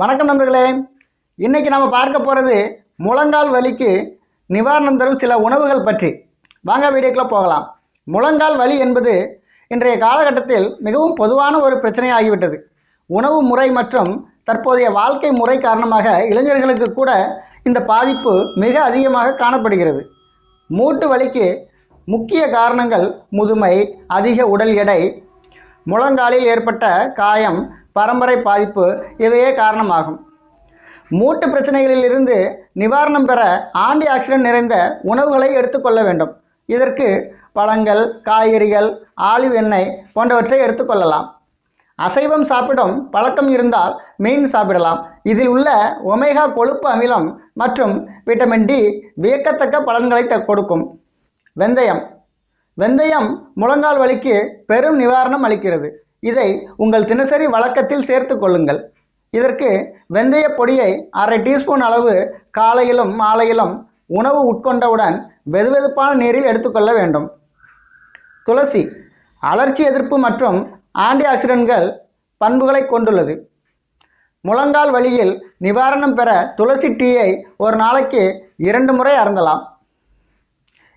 வணக்கம் நண்பர்களே. இன்றைக்கி நம்ம பார்க்க போகிறது முழங்கால் வலிக்கு நிவாரணம் தரும் சில உணவுகள் பற்றி. வாங்க வீடியோக்குள்ளே போகலாம். முழங்கால் வலி என்பது இன்றைய காலகட்டத்தில் மிகவும் பொதுவான ஒரு பிரச்சனையாகிவிட்டது. உணவு முறை மற்றும் தற்போதைய வாழ்க்கை முறை காரணமாக இளைஞர்களுக்கு கூட இந்த பாதிப்பு மிக அதிகமாக காணப்படுகிறது. மூட்டு வலிக்கு முக்கிய காரணங்கள் முதுமை அதிக உடல் எடை முழங்காலில் ஏற்பட்ட காயம் பரம்பரை பாதிப்பு இவையே காரணமாகும். மூட்டு பிரச்சனைகளில் இருந்து நிவாரணம் பெற ஆண்டி ஆக்சிடென்ட் நிறைந்த உணவுகளை எடுத்துக்கொள்ள வேண்டும். இதற்கு பழங்கள் காய்கறிகள் ஆலிவ் எண்ணெய் போன்றவற்றை எடுத்துக்கொள்ளலாம் அசைவம் சாப்பிடும் பழக்கம் இருந்தால் மீன் சாப்பிடலாம். இதில் உள்ள ஒமேகா கொழுப்பு அமிலம் மற்றும் விட்டமின் டி வியக்கத்தக்க பலன்களை த- கொடுக்கும். வெந்தயம் வெந்தயம் முழங்கால் வலிக்கு பெரும் நிவாரணம் அளிக்கிறது. இதை உங்கள் தினசரி வழக்கத்தில் சேர்த்து கொள்ளுங்கள். இதற்கு வெந்தய பொடியை அரை டீஸ்பூன் அளவு காலையிலும் மாலையிலும் உணவு உட்கொண்டவுடன் வெதுவெதுப்பான நீரில் எடுத்துக்கொள்ள வேண்டும். துளசி அலர்ச்சி எதிர்ப்பு மற்றும் ஆன்டி ஆக்சிடென்ட்கள் பண்புகளை கொண்டுள்ளது. முழங்கால் வழியில் நிவாரணம் பெற துளசி டீயை ஒரு நாளைக்கு இரண்டு முறை அருந்தலாம்.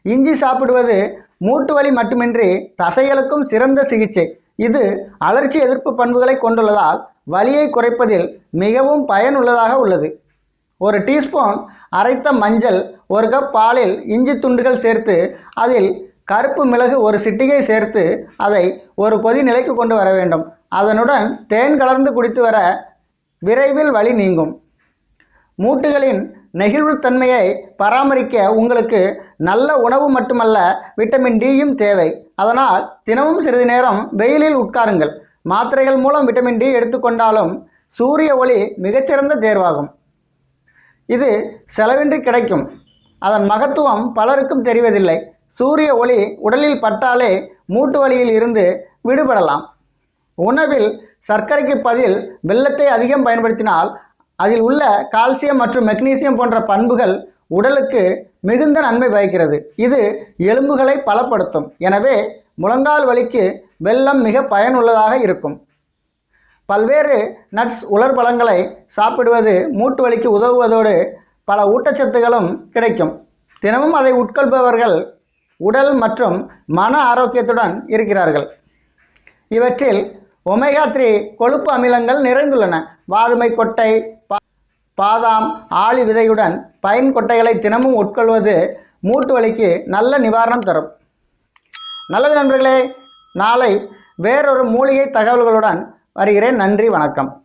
இஞ்சி சாப்பிடுவது மூட்டு வலி மட்டுமின்றி தசைகளுக்கும் சிறந்த சிகிச்சை. இது அலர்ச்சி எதிர்ப்பு பண்புகளை கொண்டுள்ளதால் வலியை குறைப்பதில் மிகவும் பயனுள்ளதாக உள்ளது. ஒரு டீஸ்பூன் அரைத்த மஞ்சள் ஒரு கப் பாலில் இஞ்சி துண்டுகள் சேர்த்து அதில் கருப்பு மிளகு ஒரு சிட்டிகை சேர்த்து அதை ஒரு கொதி நிலைக்கு கொண்டு வர வேண்டும். அதனுடன் தேன் கலந்து குடித்து வர விரைவில் வலி நீங்கும். மூட்டுகளின் நெகிழ்வுத்தன்மையை பராமரிக்க உங்களுக்கு நல்ல உணவு மட்டுமல்ல விட்டமின் டியும் தேவை. அதனால் தினமும் சிறிது நேரம் வெயிலில் உட்காருங்கள். மாத்திரைகள் மூலம் விட்டமின் டி எடுத்துக்கொண்டாலும் சூரிய ஒளி மிகச்சிறந்த தேர்வாகும். இது செலவின்றி கிடைக்கும். அதன் மகத்துவம் பலருக்கும் தெரிவதில்லை. சூரிய ஒளி உடலில் பட்டாலே மூட்டு வலியில் இருந்து விடுபடலாம். உணவில் சர்க்கரைக்கு பதில் வெள்ளத்தை அதிகம் பயன்படுத்தினால் அதில் உள்ள கால்சியம் மற்றும் மெக்னீசியம் போன்ற பண்புகள் உடலுக்கு மிகுந்த நன்மை பயக்கிறது இது எலும்புகளை பலப்படுத்தும். எனவே முழங்கால் வலிக்கு வெள்ளம் மிக பயனுள்ளதாக இருக்கும். பல்வேறு நட்ஸ் உலர் பழங்களை சாப்பிடுவது மூட்டு வலிக்கு உதவுவதோடு பல ஊட்டச்சத்துகளும் கிடைக்கும். தினமும் அதை உட்கொள்பவர்கள் உடல் மற்றும் மன ஆரோக்கியத்துடன் இருக்கிறார்கள். இவற்றில் ஒமேகா த்ரீ கொழுப்பு அமிலங்கள் நிறைந்துள்ளன. வாதுமை கொட்டை பாதாம் ஆளி விதையுடன் பைன் கொட்டைகளை தினமும் உட்கொள்வது மூட்டு வலிக்கு நல்ல நிவாரணம் தரும். நல்லது நண்பர்களே நாளை வேறொரு மூலிகை தகவல்களுடன் வருகிறேன். நன்றி வணக்கம்.